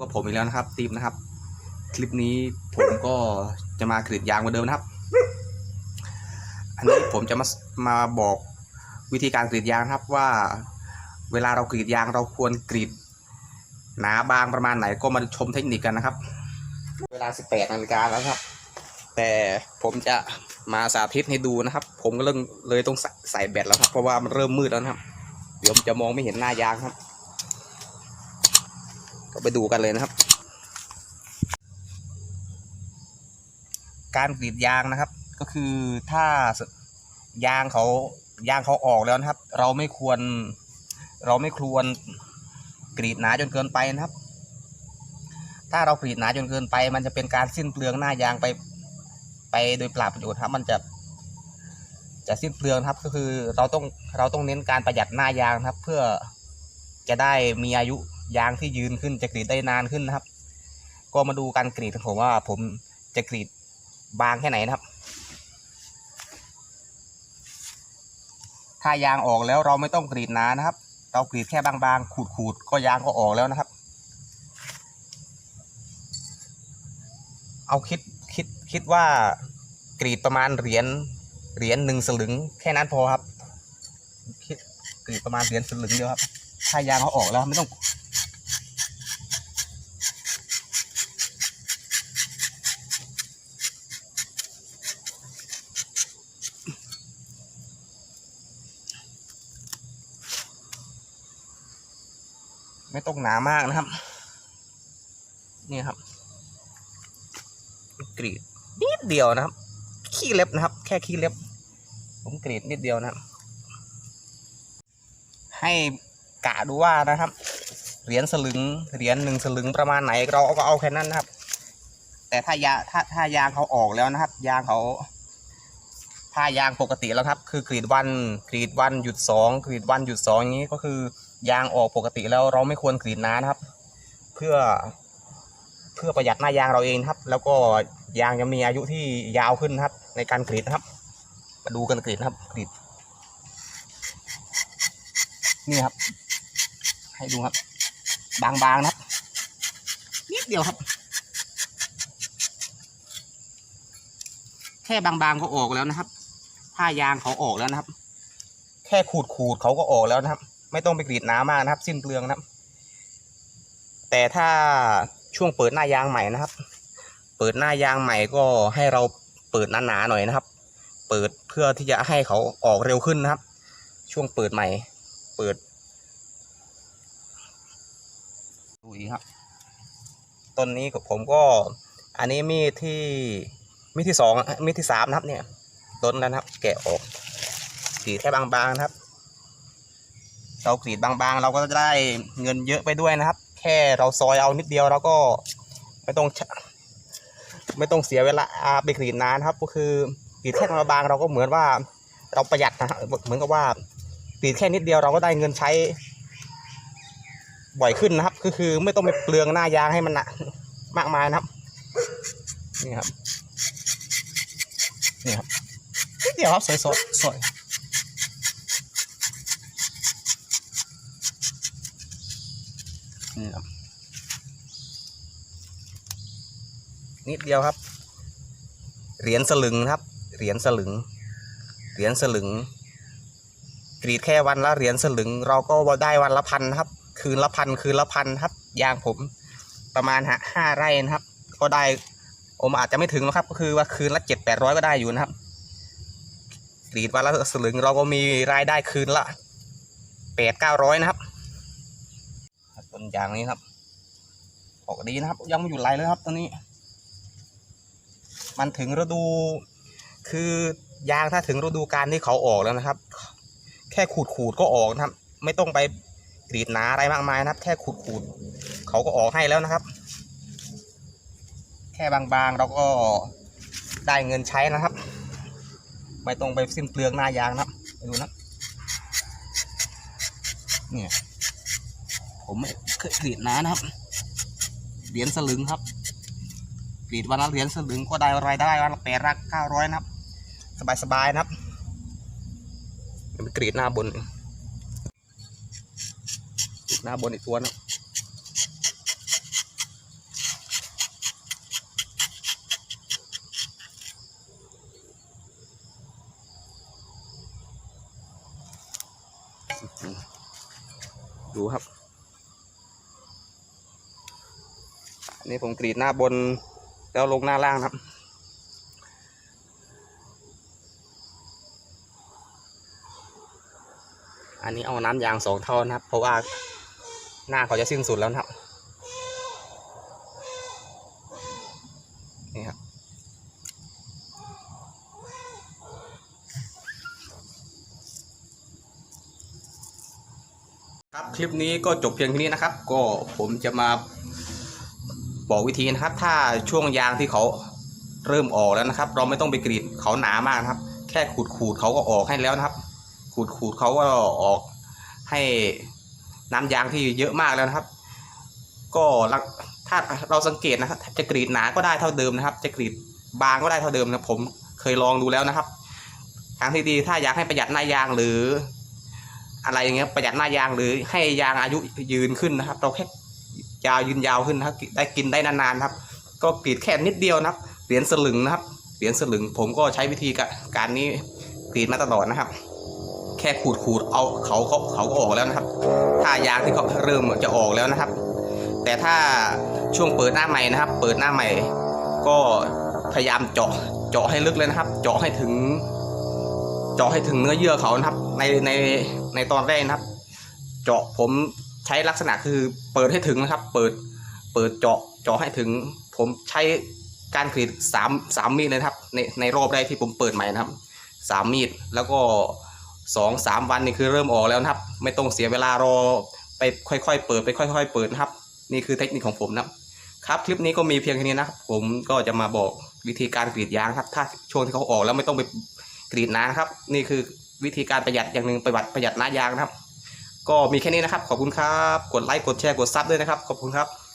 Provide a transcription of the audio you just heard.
กับผมอีกแล้วนะครับทีมนะครับ คลิปนี้ผมก็จะมากรีดยางเหมือนเดิมนะครับ อันนี้ผมจะมามาบอกวิธีการกรีดยางครับว่า เวลาเรากรีดยางเราควรกรีดหนาบางประมาณไหนก็มาชมเทคนิคกันนะครับ เวลา 18นาฬิกาแล้วครับ แต่ผมจะมาสาธิตให้ดูนะครับ ผมก็เริ่มเลยต้องใส่แบตแล้วครับ เพราะว่ามันเริ่มมืดแล้วครับ เดี๋ยวมันจะมองไม่เห็นหน้ายางครับ ก็ไปดูกันเลยนะครับ การกรีดยางนะครับ ก็คือถ้ายางเขายางเขาออกแล้วนะครับ เราไม่ควร เราไม่ควรกรีดหนาจนเกินไปนะครับ ถ้าเรากรีดหนาจนเกินไป มันจะเป็นการสิ้นเปลืองหน้ายางไปไปโดยเปล่าประโยชน์ครับ มันจะจะสิ้นเปลืองครับก็คือเราต้องเราต้องเน้นการประหยัดหน้ายางครับ เพื่อจะได้มีอายุ ยางที่ยืนขึ้นจะกรีดได้นานขึ้นนะครับ ก็มาดูการกรีดของผมว่าผมจะกรีดบางแค่ไหนนะครับ ถ้ายางออกแล้วเราไม่ต้องกรีดนานะครับ เรากรีดแค่บางๆ ขูดๆ ก็ยางก็ออกแล้วนะครับ เอาคิดคิดคิดว่ากรีดประมาณเหรียญเหรียญหนึ่งสลึงแค่นั้นพอครับคิดกรีดประมาณเหรียญสลึงเดียวครับถ้ายางเขาออกแล้วไม่ต้อง ไม่ต้องหนามากนะครับนี่ครับกรีดนิดเดียวนะครับ ขี้เล็บนะครับ แค่ขี้เล็บ ผมกรีดนิดเดียวนะครับ ให้กะดูว่านะครับเหรียญสลึงเหรียญหนึ่งสลึงประมาณไหนเราก็เอาแค่นั้นนะครับ แต่ถ้ายาถ้าถ้ายางเขาออกแล้วนะครับ ยางเขาถ้ายางปกติแล้วครับ คือกรีดวันกรีดวันหยุดสองกรีดวันหยุดสองอย่างนี้ก็คือ ยางออกปกติแล้วเราไม่ควรกรีดนานะครับ เพื่อ เพื่อประหยัดหน้ายางเราเองครับ แล้วก็ยางจะมีอายุที่ยาวขึ้นครับ ในการกรีดนะครับ มาดูกันกรีดนะครับกรีดนี่ครับ ให้ดูครับ บางๆนะครับนิดเดียวครับ แค่บางๆก็ออกแล้วนะครับถ้ายางเขาออกแล้วนะครับ แค่ขูดขูดเขาก็ออกแล้วนะครับ ไม่ต้องไปกรีดหนามากนะครับ สิ้นเปลืองนะครับ แต่ถ้าช่วงเปิดหน้ายางใหม่นะครับ เปิดหน้ายางใหม่ก็ให้เราเปิดหนาๆหน่อยนะครับ เปิดเพื่อที่จะให้เขาออกเร็วขึ้นนะครับ ช่วงเปิดใหม่ เปิดดูอีกครับต้นนี้กับผมก็ อันนี้มีดที่มีดที่สองมีดที่สามนะครับเนี่ยต้นแล้วนะครับ แกะออกกรีดแค่บางๆนะครับ เรากรีดบางๆ เราก็จะได้เงินเยอะไปด้วยนะครับ แค่เราซอยเอานิดเดียวเราก็ไม่ต้อง ไม่ต้องเสียเวลาไปกรีดนานครับ ก็คือกรีดแค่บางๆเราก็เหมือนว่าเราประหยัดนะฮะเหมือนกับว่ากรีดแค่นิดเดียวเราก็ได้เงินใช้ บ่อยขึ้นนะครับ ก็คือไม่ต้องไปเปลืองหน้ายางให้มันหนะมากมายนะครับนี่ครับนี่ครับนิดเดียวครับสวยสวย นี่ครับนิดเดียวครับ เหรียญสลึงครับ เหรียญสลึง เหรียญสลึง กรีดแค่วันละเหรียญสลึง เราก็ได้วันละพันครับ คืนละพันคืนละพันครับ ยางผมประมาณหห้าไร่นะครับ ก็ได้โอมอาจจะไม่ถึงนะครับ ก็คือว่าคืนละเจ็ดแปดร้อยก็ได้อยู่นะครับ กรีดวันละสลึง เราก็มีรายได้คืนละแปดเก้าร้อยนะครับ ต้นยางนี้ครับ ออกดีนะครับ ยังไม่หยุดไหลเลยครับตอนนี้ มันถึงฤดู คือยางถ้าถึงฤดูการที่เขาออกแล้วนะครับ แค่ขูดขูดก็ออกนะครับ ไม่ต้องไปกรีดหนาอะไรมากมายนะครับ แค่ขูดขูดเขาก็ออกให้แล้วนะครับ แค่บางๆเราก็ได้เงินใช้นะครับ ไม่ต้องไปสิ้นเปลืองหน้ายางนะครับไปดูนะเนี่ย ผมไม่เคยกรีดน้านะครับ เหรียญสลึงครับกรีดวันละเหรียญสลึงก็ได้รายได้วันละแปดรักเก้าร้อยนะครับ สบายๆนะครับไปกรีดหน้าบนกรีดหน้าบนอีกตัวนะดูครับ นนี้ผมกรีดหน้าบนแล้วลงหน้าล่างครับ อันนี้เอาน้ำยางสองเท่านะครับ เพราะว่าหน้าเขาจะสิ้นสุดแล้วนะครับนี่ครับครับคลิปนี้ก็จบเพียงเท่นี้นะครับ ก็ผมจะมา บอกวิธีนะครับ ถ้าช่วงยางที่เขาเริ่มออกแล้วนะครับ เราไม่ต้องไปกรีดเขาหนามากนะครับ แค่ขูดขูดเขาก็ออกให้แล้วนะครับ ขูดขูดเขาก็ออกให้น้ำยางที่เยอะมากแล้วนะครับ ก็ถ้าเราสังเกตนะครับจะกรีดหนาก็ได้เท่าเดิมนะครับ จะกรีดบางก็ได้เท่าเดิมนะผมเคยลองดูแล้วนะครับทางที่ดีถ้าอยากให้ประหยัดหน้ายางหรือ อะไรอย่างเงี้ยประหยัดหน้ายางหรือให้ยางอายุยืนขึ้นนะครับ เราแค่ ยาวยืนยาวขึ้นนะครับได้กินได้นานๆครับ ก็กรีดแค่นิดเดียวนะครับเหรียญสลึงนะครับเหรียญสลึงผมก็ใช้วิธีการนี้กรีดมาตลอดนะครับ แค่ขูดขูดๆเอาเขาเขาเขาก็ออกแล้วนะครับถ้ายางที่เขาเริ่มจะออกแล้วนะครับ แต่ถ้าช่วงเปิดหน้าใหม่นะครับ เปิดหน้าใหม่ ก็พยายามเจาะเจาะให้ลึกเลยนะครับ เจาะให้ถึง เจาะให้ถึงเนื้อเยื่อเขานะครับ ในในในตอนแรกนะครับ เจาะผม ใช้ลักษณะคือเปิดให้ถึงนะครับ เปิดเปิดเจาะเจาะให้ถึง ผมใช้การกรีดสามสามมีดเลยนะครับ ในในรอบแรกที่ผมเปิดใหม่นะครับสามมีดแล้วก็สองสามวันนี่คือเริ่มออกแล้วนะครับ ไม่ต้องเสียเวลารอไปค่อยๆเปิดไปค่อยๆเปิดนะครับ นี่คือเทคนิคของผมนะครับครับคลิปนี้ก็มีเพียงแค่นี้นะครับผมก็จะมาบอกวิธีการกรีดยางครับ ถ้าช่วงที่เขาออกแล้วไม่ต้องไปกรีดน้ำครับ นี่คือวิธีการประหยัดอย่างหนึ่งประหยัดประหยัดน้ายางนะครับ ก็มีแค่นี้นะครับ ขอบคุณครับ กดไลค์ กดแชร์ กดซับด้วยนะครับ ขอบคุณครับ